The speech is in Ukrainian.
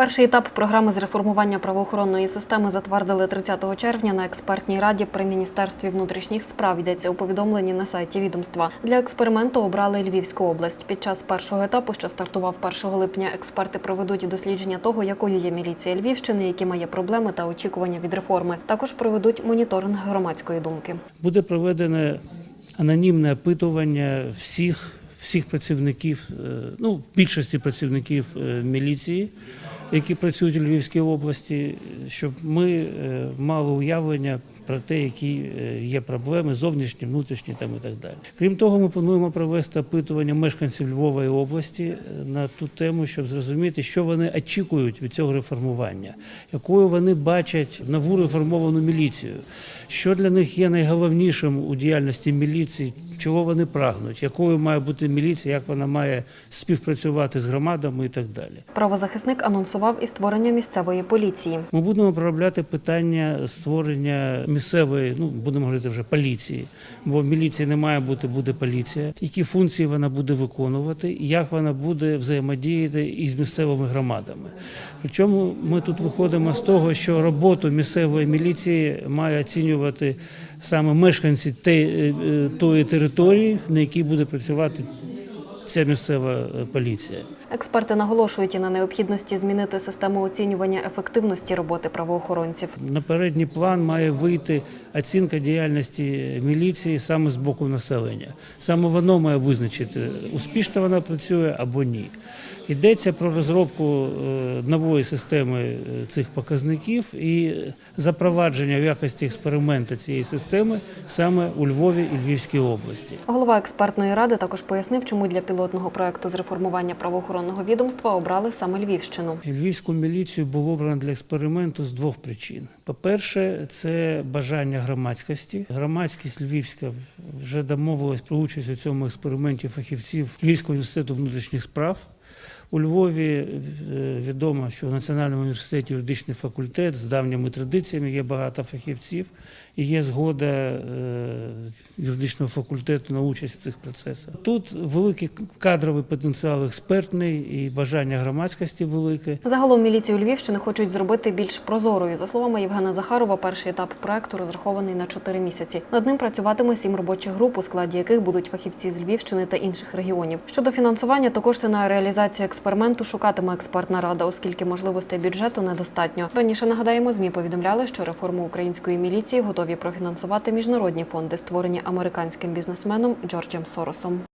Перший етап програми з реформування правоохоронної системи затвердили 30 червня на експертній раді при міністерстві внутрішніх справ. Йдеться у повідомленні на сайті відомства. Для експерименту обрали Львівську область. Під час першого етапу, що стартував 1 липня, експерти проведуть дослідження того, якою є міліція Львівщини, які має проблеми та очікування від реформи. Також проведуть моніторинг громадської думки. Буде проведене анонімне опитування всіх, всіх працівників, е, ну, більшості працівників е, міліції, які працюють у Львівській області, щоб ми е, мали уявлення про те, які е, є проблеми зовнішні, внутрішні там і так далі. Крім того, ми плануємо провести опитування мешканців Львова і області е, на ту тему, щоб зрозуміти, що вони очікують від цього реформування, якою вони бачать нову реформовану міліцію, що для них є найголовнішим у діяльності міліції, чого вони прагнуть, якою має бути міліція, як вона має співпрацювати з громадами і так далі. Правозахисник анонсував і створення місцевої поліції. Ми будемо проробляти питання створення місцевої, ну будемо говорити вже поліції, бо міліції не має бути, буде поліція. Які функції вона буде виконувати, і як вона буде взаємодіяти із місцевими громадами. Причому ми тут виходимо з того, що роботу місцевої міліції має оцінювати саме мешканці те- е, тої території, на якій буде працювати ця місцева е, поліція. Експерти наголошують і на необхідності змінити систему оцінювання ефективності роботи правоохоронців. На передній план має вийти оцінка діяльності міліції саме з боку населення. Саме воно має визначити, успішно вона працює або ні. Йдеться про розробку е, нової системи е, цих показників і запровадження в якості експерименту цієї системи саме у Львові і Львівській області. Голова експертної ради також пояснив, чому для пілотного проекту з реформування правоохоронного відомства обрали саме Львівщину. Львівську міліцію було обрано для експерименту з двох причин. По-перше, це бажання громадськості. Громадськість Львівська вже домовилась про участь у цьому експерименті фахівців Львівського університету внутрішніх справ. У Львові е, відомо, що в Національному університеті юридичний факультет з давніми традиціями є багато фахівців і є згода е, юридичного факультету на участь в цих процесах. Тут великий кадровий потенціал експертний і бажання громадськості велике. Загалом міліцію Львівщини хочуть зробити більш прозорою. За словами Євгена Захарова, перший етап проекту розрахований на 4 місяці. Над ним працюватиме сім робочих груп, у складі яких будуть фахівці з Львівщини та інших регіонів. Щодо фінансування, то кошти на реалізацію експерименту шукатиме експертна рада, оскільки можливостей бюджету недостатньо. Раніше нагадаємо, змі повідомляли, що реформу української міліції готові профінансувати міжнародні фонди, створені американським бізнесменом Джорджем Соросом.